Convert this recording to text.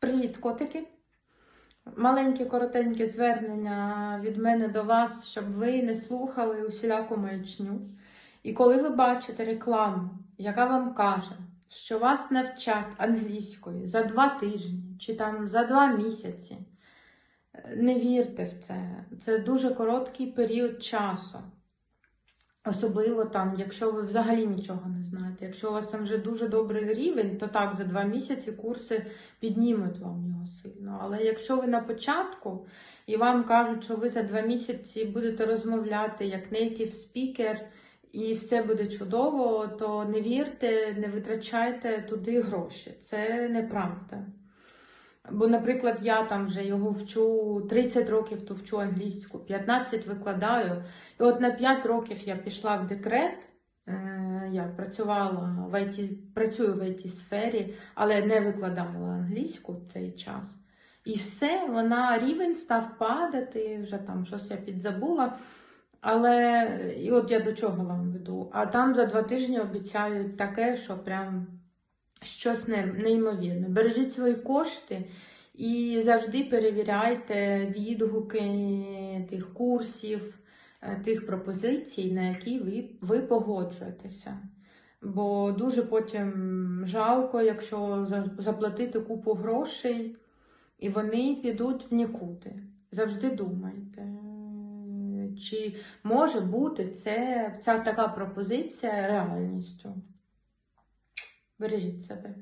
Привіт, котики! Маленьке коротеньке звернення від мене до вас, щоб ви не слухали усіляку маячню. І коли ви бачите рекламу, яка вам каже, що вас навчать англійської за два тижні чи там за два місяці, не вірте в це. Це дуже короткий період часу. Особливо там, якщо ви взагалі нічого не знаєте. Якщо у вас там вже дуже добрий рівень, то так, за два місяці курси піднімуть вам його сильно. Але якщо ви на початку і вам кажуть, що ви за два місяці будете розмовляти як native speaker і все буде чудово, то не вірте, не витрачайте туди гроші. Це неправда. Бо, наприклад, я там вже його вчу 30 років, то вчу англійську, 15 викладаю. І от на 5 років я пішла в декрет. Е, Я працювала в IT, працюю в it сфері, але не викладала англійську в цей час. І все, вона рівень став падати, вже там щось я підзабула. Але і от я до чого вам веду. А там за два тижні обіцяють таке, що прям щось неймовірне. Бережіть свої кошти і завжди перевіряйте відгуки тих курсів, е, тих пропозицій, на які ви, ви погоджуєтеся. Бо дуже потім жалко, якщо заплатити купу грошей, і вони підуть в нікуди. Завжди думайте, чи може бути це, ця така пропозиція реальністю. Бережіть себе.